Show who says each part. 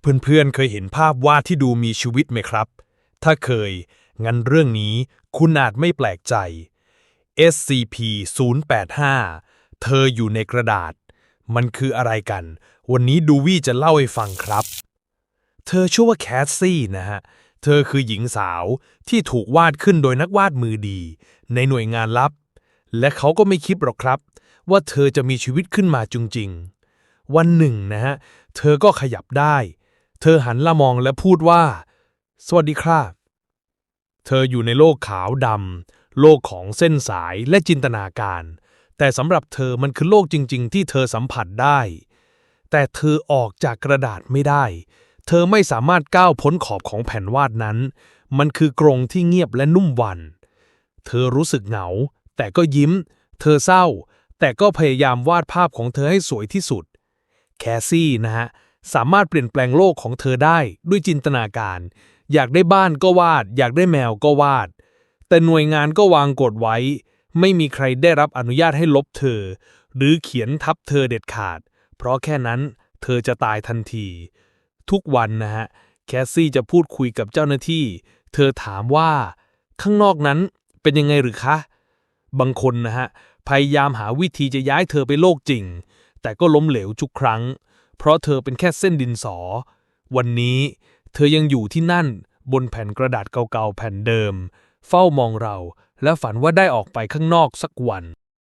Speaker 1: เพื่อนๆ เคยเห็นภาพวาดที่ดูมีชีวิตไหมครับ ถ้าเคย งั้นเรื่องนี้คุณอาจไม่แปลกใจ SCP-085 เธออยู่ในกระดาษ มันคืออะไรกัน วันนี้ดูวี่จะเล่าให้ฟังครับ เธอชื่อว่าแคสซี่นะฮะ เธอคือหญิงสาวที่ถูกวาดขึ้นโดยนักวาดมือดี ในหน่วยงานลับ และเขาก็ไม่คิดหรอกครับ ว่าเธอจะมีชีวิตขึ้นมาจริงๆ วันหนึ่งนะฮะ เธอก็ขยับได้ เธอหันละมองและพูดว่า สวัสดีครับ เธออยู่ในโลกขาวดำ โลกของเส้นสายและจินตนาการ แต่สำหรับเธอมันคือโลกจริง ๆ ที่เธอสัมผัสได้ แต่เธอออกจากกระดาษไม่ได้ เธอไม่สามารถก้าวพ้นขอบของแผ่นวาดนั้น มันคือกรงที่เงียบและนุ่มวัน เธอรู้สึกเหงา แต่ก็ยิ้ม เธอเศร้า แต่ก็พยายามวาดภาพของเธอให้สวยที่สุด แคซี่นะฮะ สามารถเปลี่ยนแปลงโลกของเธอได้ด้วยจินตนาการ อยากได้บ้านก็วาด อยากได้แมวก็วาด แต่หน่วยงานก็วางกฎไว้ ไม่มีใครได้รับอนุญาตให้ลบเธอ หรือเขียนทับเธอเด็ดขาด เพราะแค่นั้นเธอจะตายทันที ทุกวันนะฮะ แคสซี่จะพูดคุยกับเจ้าหน้าที่ เธอถามว่า ข้างนอกนั้นเป็นยังไงหรือคะ บางคนนะฮะ พยายามหาวิธีจะย้ายเธอไปโลกจริง แต่ก็ล้มเหลวทุกครั้ง เพราะเธอเป็นแค่เส้นดินสอ วันนี้เธอยังอยู่ที่นั่นบนแผ่นกระดาษเก่าๆแผ่นเดิม เฝ้ามองเราและฝันว่าได้ออกไปข้างนอกสักวัน